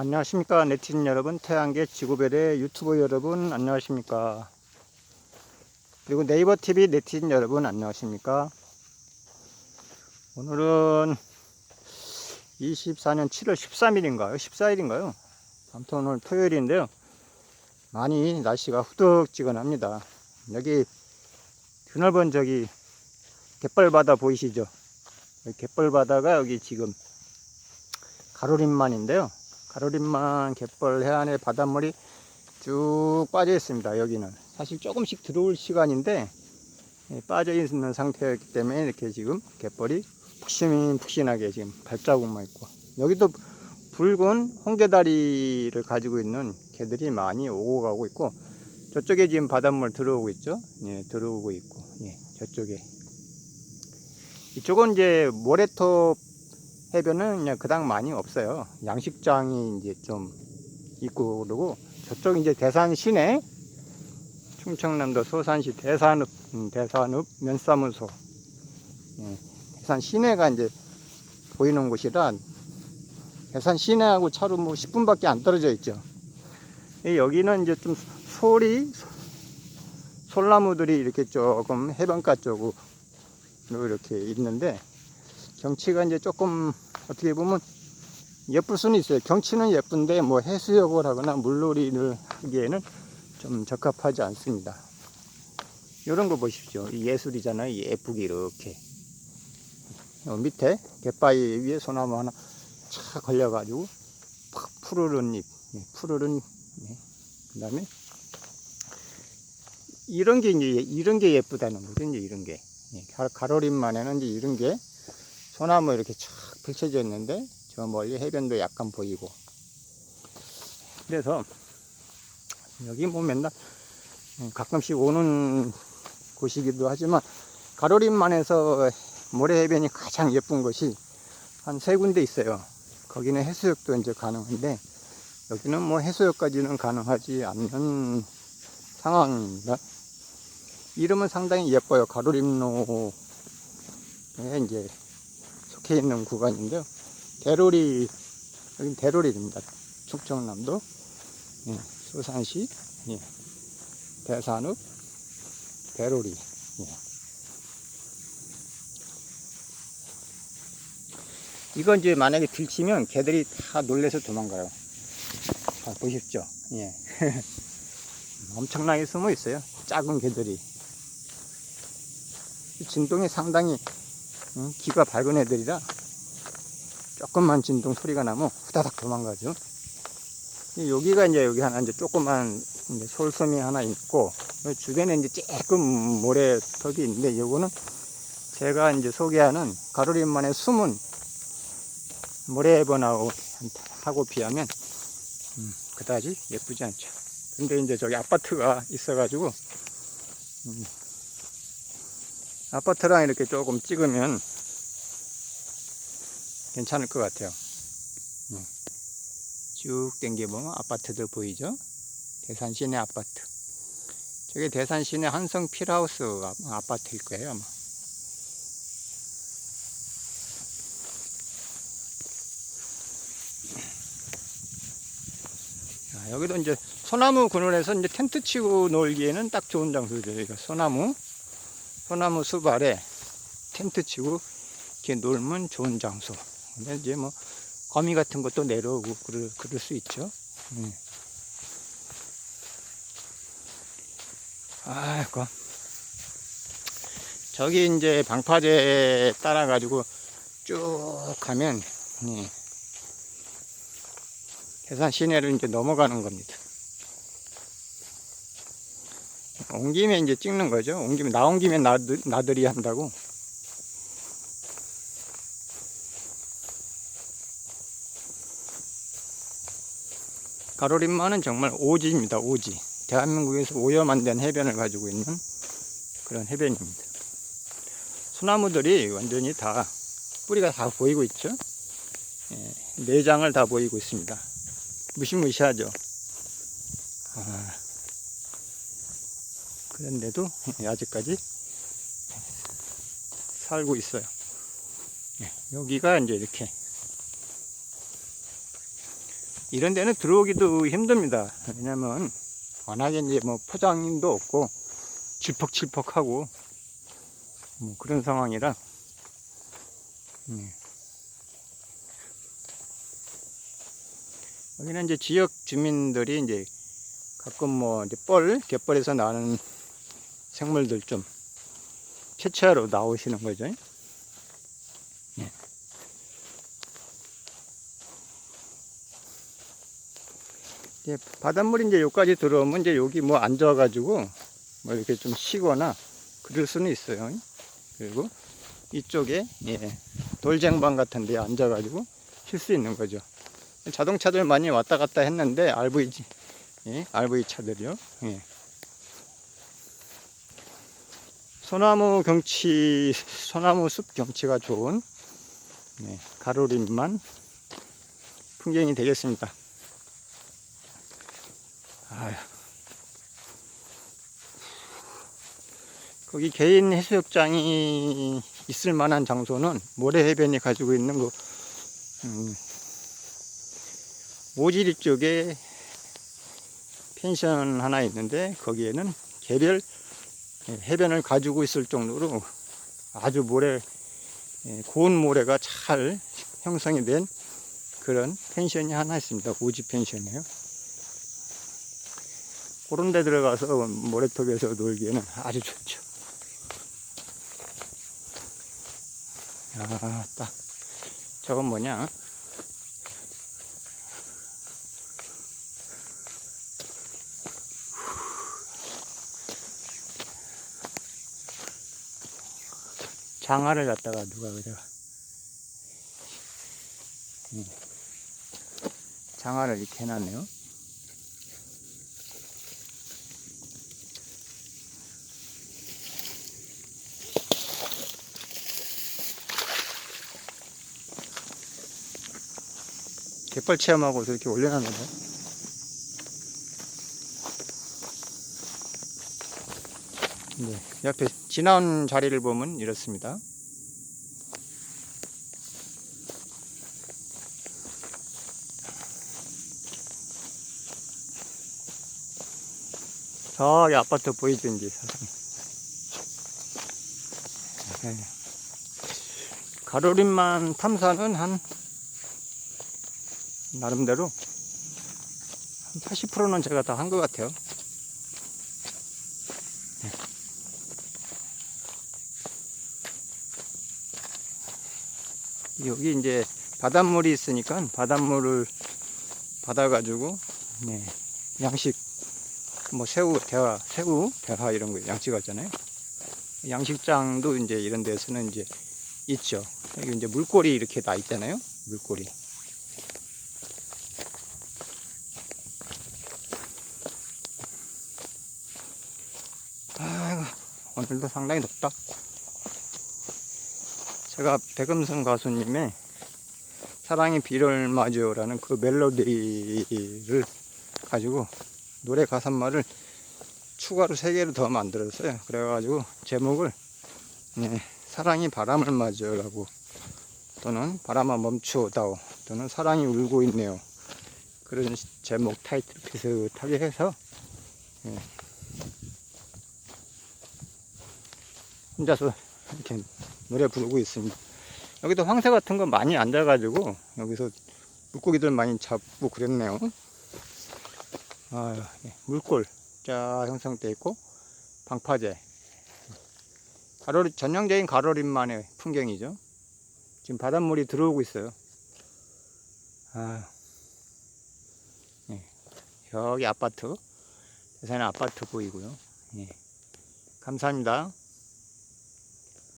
안녕하십니까 네티즌 여러분 태양계 지구별의 유튜버 여러분 안녕하십니까? 그리고 네이버 TV 네티즌 여러분 안녕하십니까? 오늘은 24년 7월 13일인가요? 14일인가요? 아무튼 오늘 토요일인데요. 많이 날씨가 후덕지근합니다. 여기 드넓은 저기 갯벌바다 보이시죠? 갯벌바다가 여기 지금 가로림만인데요 가로림만 갯벌 해안의 바닷물이 쭉 빠져 있습니다. 여기는 사실 조금씩 들어올 시간인데 예, 빠져 있는 상태였기 때문에 이렇게 지금 갯벌이 푹신푹신하게 지금 발자국만 있고 여기도 붉은 홍게다리를 가지고 있는 개들이 많이 오고 가고 있고 저쪽에 지금 바닷물 들어오고 있죠. 예, 들어오고 있고 예, 저쪽에 이쪽은 이제 모래톱 해변은 그냥 그닥 많이 없어요. 양식장이 이제 좀 있고 그러고 저쪽 이제 대산 시내 충청남도 소산시 대산읍 음, 대산읍 면사무소 예, 대산 시내가 이제 보이는 곳이라 대산 시내하고 차로 뭐 10분밖에 안 떨어져 있죠. 이 여기는 이제 좀 솔이 솔나무들이 이렇게 조금 해변가 쪽으로 이렇게 있는데 경치가 이제 조금 어떻게 보면 예쁠 수는 있어요. 경치는 예쁜데 뭐 해수욕을 하거나 물놀이를 하기에는 좀 적합하지 않습니다. 이런 거 보십시오. 이 예술이잖아요. 예쁘게 이렇게. 요 밑에 갯바위 위에 소나무 하나 착 걸려가지고 팍 푸르른 잎, 예, 푸르른 그 다음에 이런 게 이제 이런 게 예쁘다는 거죠. 이제 이런 게 예, 가- 가로림만에는 이제 이런 게 소나무 이렇게 쫙 펼쳐져 있는데 저 멀리 해변도 약간 보이고 그래서 여기 뭐 맨날 음, 가끔씩 오는 곳이기도 하지만 가로림만에서 모래 해변이 가장 예쁜 곳이 한 세 군데 있어요. 거기는 해수욕도 이제 가능한데 여기는 뭐 해수욕까지는 가능하지 않는 상황입니다. 이름은 상당히 예뻐요. 가로림로에 이제 속해 있는 구간인데요. 대로리, 여기 대로리입니다. 충청남도, 예, 수산시, 예, 대산읍, 대로리. 예. 이거 이제 만약에 들치면 개들이 다 놀래서 도망가요. 자, 보십시오. 예. 엄청나게 숨어 있어요. 작은 개들이. 이 진동이 상당히 응, 귀가 밝은 애들이라 조금만 진동 소리가 나면 후다닥 도망가죠. 이 여기가 이제 여기 하나 이제 조그만 이제 솔섬이 하나 있고 그 주변에 이제 조금 모래턱이 있는데 요거는 제가 이제 소개하는 가로림만의 숨은 모래번하고 하고 비하면 음, 그다지 예쁘지 않죠. 근데 이제 저기 아파트가 있어가지고 음, 아파트랑 이렇게 조금 찍으면 괜찮을 것 같아요. 음. 쭉 당겨보면 아파트들 보이죠? 대산 시내 아파트. 저게 대산 시내 한성 필하우스 아- 아파트일 거예요, 아마. 자, 여기도 이제 소나무 그늘에서 이제 텐트 치고 놀기에는 딱 좋은 장소죠. 소나무, 소나무 숲 아래 텐트 치고 이렇게 놀면 좋은 장소. 근데 이제 뭐 거미 같은 것도 내려오고 그럴, 그럴 수 있죠. 예. 아이고. 저기 이제 방파제 따라 가지고 쭉 가면 예. 해산 시내를 이제 넘어가는 겁니다. 온 김에 이제 찍는 거죠. 온 김에 나온 김에 나들, 나들이 한다고. 가로림만은 정말 오지입니다. 오지. 대한민국에서 오염 안된 해변을 가지고 있는 그런 해변입니다. 소나무들이 완전히 다 뿌리가 다 보이고 있죠. 예, 내장을 다 보이고 있습니다. 무시무시하죠. 아, 그런데도 아직까지 살고 있어요. 예, 여기가 이제 이렇게 이런 데는 들어오기도 힘듭니다. 왜냐면 워낙에 이제 뭐 포장도 없고 질퍽질퍽하고 뭐 그런 상황이라 예. 여기는 이제 지역 주민들이 이제 가끔 뭐 이제 뻘, 갯벌에서 나는 생물들 좀 채취하러 나오시는 거죠. 예. 바닷물이 이제 여기까지 들어오면 이제 여기 뭐 앉아가지고 뭐 이렇게 좀 쉬거나 그럴 수는 있어요. 그리고 이쪽에 예, 돌쟁반 같은 데 앉아가지고 쉴 수 있는 거죠. 자동차들 많이 왔다 갔다 했는데 RV 예, RV 차들이요. 예. 소나무 경치, 소나무 숲 경치가 좋은 네, 가로림만 풍경이 되겠습니다. 아휴. 거기 개인 해수욕장이 있을 만한 장소는 모래 해변이 가지고 있는 그 음, 오지리 쪽에 펜션 하나 있는데 거기에는 개별 예, 해변을 가지고 있을 정도로 아주 모래 예, 고운 모래가 잘 형성이 된 그런 펜션이 하나 있습니다. 오지 펜션이에요. 그런 데 들어가서 모래톱에서 놀기에는 아주 좋죠. 아, 딱. 저건 뭐냐? 장화를 갖다가 누가 그래가 음. 장화를 이렇게 해놨네요. 갯벌 체험하고 이렇게 올려놨는데. 네, 옆에 지나온 자리를 보면 이렇습니다. 저기 아파트 사장님. 네. 가로림만 탐사는 한 나름대로 한 80%는 제가 다 한 것 같아요. 여기 이제 바닷물이 있으니까 바닷물을 받아가지고 네, 양식 뭐 새우 대화 새우 대화 이런 거 양식 같잖아요. 양식장도 이제 이런 데서는 이제 있죠. 여기 이제 물고리 이렇게 나 있잖아요. 물고리. 아이고, 오늘도 상당히 덥다. 제가 백음성 가수님의 사랑이 비를 맞으요라는 그 멜로디를 가지고 노래 가사말을 추가로 세 개를 더 만들었어요. 그래가지고 제목을 네, 사랑이 바람을 맞으요라고 또는 바람아 멈추다오 또는 사랑이 울고 있네요. 그런 제목 타이틀 비슷하게 해서 예, 혼자서 이렇게 노래 부르고 있습니다. 여기도 황새 같은 거 많이 앉아가지고 여기서 물고기들 많이 잡고 그랬네요. 예, 물골 쫙 형성돼 있고 방파제 가로리 전형적인 가로림만의 풍경이죠. 지금 바닷물이 들어오고 있어요. 아유, 예, 여기 아파트 대산의 아파트 보이고요. 예, 감사합니다.